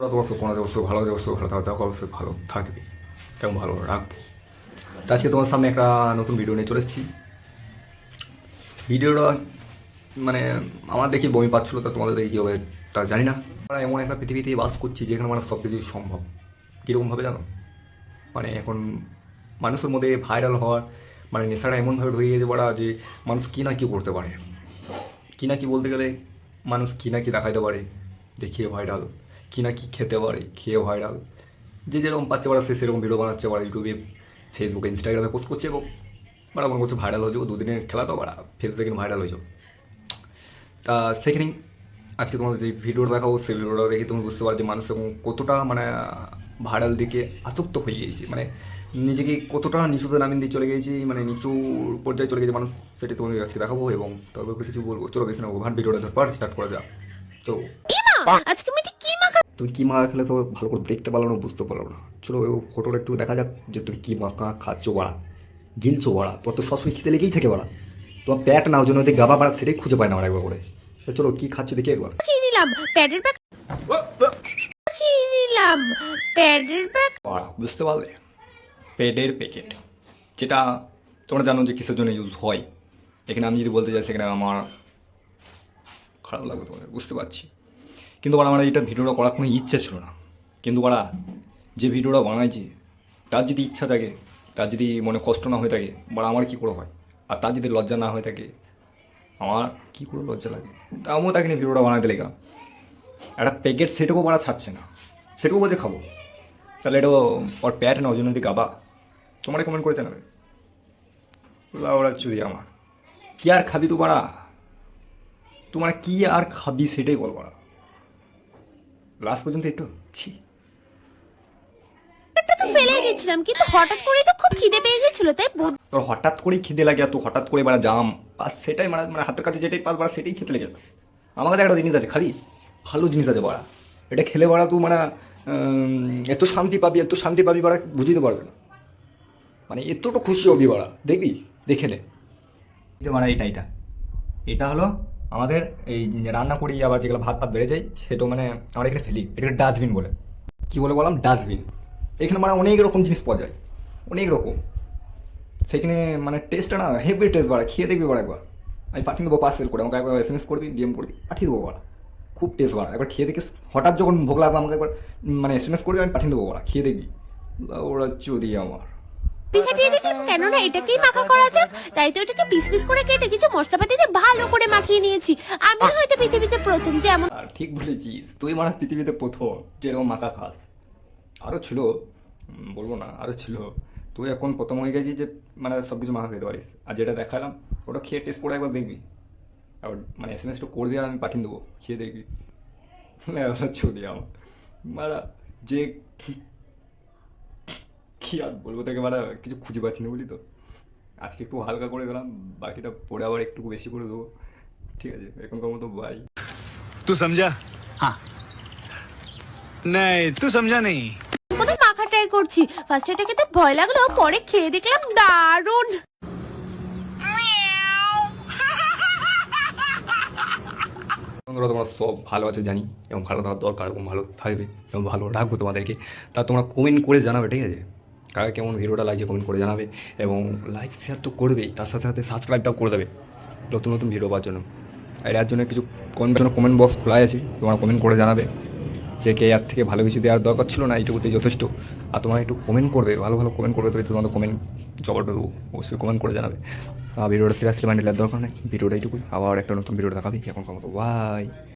ওরা তো অবশ্যই কোনো অবশ্যই ভালো যে অবশ্যই ভালো থাকবে তাকে অবশ্যই ভালো থাকবে। এবং ভালো রাখব। তো আজকে তোমার সামনে একটা নতুন ভিডিও নিয়ে চলে এসেছি। ভিডিওটা মানে আমার দেখি বমি পাচ্ছিলো, তা তোমাদের দেখি কী হবে তা জানি না। আমরা এমন একটা পৃথিবীতে বাস করছি, যেখানে মানে সব কিছুই সম্ভব। কীরকমভাবে জানো? মানে এখন মানুষের মধ্যে ভাইরাল হওয়ার মানে নেশাটা এমনভাবে ঢুকে গেছে বড়া, যে মানুষ কী না কী করতে পারে। কী না কী বলতে গেলে মানুষ কী না কী দেখাইতে পারে। দেখিয়ে ভাইরাল কী না কী খেতে পারে খেয়ে ভাইরাল যে যেরকম পাচ্ছে ওরা, সে সেরকম ভিডিও বানাচ্ছে, ওরা ইউটিউবে ফেসবুকে ইনস্টাগ্রামে পোস্ট করছে এবং ওরা মনে করছে ভাইরাল হয়ে যাব, দুদিনের খেলা তো, ওরা ফেসবুকে ভাইরাল হয়ে যাব। তা সেখানেই আজকে তোমাদের যে ভিডিওটা দেখাবো, সেই ভিডিওটা দেখে তুমি বুঝতে পারো যে মানুষ কতটা মানে ভাইরাল দিকে আসক্ত হয়ে গিয়েছে। মানে নিজেকে কতটা নিচুতে নামিয়ে দিয়ে চলে গেছি মানে নিচু পর্যায়ে চলে গেছে মানুষ সেটি তোমাদের আজকে দেখাবো এবং তারপর কিছু বলব। চলো বেশি না ওভার ভিডিওটা ধর স্টার্ট করা যাক। চলো আজকে তুমি কী মাখা খেলে তো ভালো করে দেখতে পারল না বুঝতে পারল না। চলো ওই ফটোটা একটু দেখা যাক যে তুমি কী মাখা খাচ্ছ বাড়া। গিলছো বাড়া। তোমার তো সবসময় খেতে লেগেই থাকে বাড়া। তোমার প্যাট না ওই জন্য ওদের গাবা বাড়া সেটাই খুঁজে পায় না একবার করে। চলো কী খাচ্ছ দেখি একবার। নিলাম? নিলাম? বুঝতে পারলে? প্যাডের প্যাকেট যেটা তোমরা জানো যে কিসের জন্য ইউজ হয়। এখানে আমি যদি বলতে চাই সেখানে আমার খারাপ লাগবে তোমাদের বুঝতে পারছি। কিন্তু বাড়া, আমার এটা ভিডিওটা করার কোনো ইচ্ছে ছিল না। কিন্তু বাড়া, যে ভিডিওটা বানাইছি, তার যদি ইচ্ছা থাকে, তার যদি মনে কষ্ট না হয়ে থাকে, বাড়া, আমার কী করে হয়? আর তার যদি লজ্জা না হয়ে থাকে, আমার কী করে লজ্জা লাগে? তা আমিও তাকে নিয়ে ভিডিওটা বানাতে লেগা একটা প্যাকেট সেটুকু বাড়া ছাড়ছে না। সেটুকু বলতে খাব। তাহলে এটা ওর প্যাট না, ওই জন্য যদি গাবা তোমার কমেন্ট করে জানাবে লাউড়া চুরি আমার। কি আর খাবি তো বাড়া? তোমার কি আর খাবি সেটাই বল বাড়া। লাস্ট পর্যন্ত একটু? ছি। তো ফেলে দিয়েছিলাম কিন্তু হঠাৎ করেই তো খুব খিদে পেয়ে গেছিল তাই তোর হঠাৎ করেই খিদে লাগে আর তুই হঠাৎ করে মানে জাম। পাস সেটাই মানে মানে হাতের কাছে যেটাই পাস বাড়া সেটাই খেতে লেগে যাস আমার কাছে একটা জিনিস আছে খাবি? ভালো জিনিস আছে বাড়া। এটা খেলে বাড়া তুই মানে এত শান্তি পাবি এত শান্তি পাবি বাড়া বুঝতে পারবে না। মানে এতটা খুশি হবি বাড়া দেখবি? দেখে নে। মানে এটা এটা। এটা হলো আমাদের এই রান্না করি আবার যেগুলো ভাত ভাত বেড়ে যায় সেটা মানে আমরা এখানে ফেলি। এটাকে ডাস্টবিন বলে। কী বলে বললাম? ডাস্টবিন। এখানে মানে অনেক রকম জিনিস পাওয়া যায়। অনেক রকম। সেখানে মানে টেস্টটা না হেভি টেস্ট বাড়া। খেয়ে দেখবি বাড়া একবার। আমি পাঠিয়ে দেবো পার্সেল করে। আমাকে একবার এস এম এস করবি ডিএম করবি, পাঠিয়ে দেবো বাড়া। খুব টেস্ট বাড়া। একবার খেয়ে দেখে হঠাৎ যখন ভোগ লাগবে, আমাকে একবার মানে এস এম এস করবি, আমি পাঠিয়ে দেবো বাড়া। খেয়ে দেখবি। ওরা চুদি আমার। খাটিয়ে দেখলাম কেননা এটাকেই মাখা করা যাক তাই তো এটাকে পিস পিস করে কেটে কিছু মশলাপাতি দিয়ে ভালো করে মাখিয়ে নিয়েছি। আমি হয়তো পৃথিবীতে প্রথম যে এমন ঠিক বলেছিস তুই মানে পৃথিবীতে প্রথম যেরকম মাখা খাস। আরও ছিল বলব না আরও ছিল। তুই এখন প্রথম হয়ে গেছিস যে মানে সব কিছু মাখা খেতে পারিস। আর যেটা দেখালাম ওটা খেয়ে টেস্ট করে একবার দেখবি। আর মানে এস এম এসটা করবি আর আমি পাঠিয়ে দেবো খেয়ে দেখবি। ছুটি আমার। মারা যে কী আর বলব তাকে মানে কিছু খুঁজে পাচ্ছি না বুঝলি তো। আজকে একটু হালকা করে দিলাম বাকিটা পরে আবার একটু বেশি করে দেবো। ঠিক আছে এখনকার মতো ভাই তুই সমঝা হ্যাঁ নাই তুই সমঝা নেই কোনো মাখা করছি। ফার্স্ট এটা খেতে ভয় লাগল পরে খেয়ে দেখলাম দারুণ। বন্ধুরা তোমরা সব ভালো আছে জানি এবং ভালো থাকার দরকার এবং ভালো থাকবে এবং ভালো রাখব তোমাদেরকে। তা তোমরা কমেন্ট করে জানাবে ঠিক আছে? কাকে কেমন ভিডিওটা লাগছে কমেন্ট করে জানাবে এবং লাইক শেয়ার তো করবেই, তার সাথে সাথে সাবস্ক্রাইবটাও করে দেবে নতুন নতুন ভিডিও পাওয়ার জন্য। আর এর জন্য কিছু কমেন্ট জন্য কমেন্ট বক্স খোলা আছে, তোমরা কমেন্ট করে জানাবে যে কে এর থেকে ভালো কিছু দেওয়ার দরকার ছিল না, এইটুকুতেই যথেষ্ট। আর তোমরা একটু কমেন্ট করবে, ভালো ভালো কমেন্ট করবে তবে তোমাদের কমেন্ট জবাবটা দেবো, অবশ্যই কমেন্ট করে জানাবে। আর ভিডিওটা সিরিয়াসলি মাইন্ডের দরকার নেই, ভিডিওটা এইটুকুই, আবার একটা নতুন ভিডিও দেখাবি, এখন কমতো বাই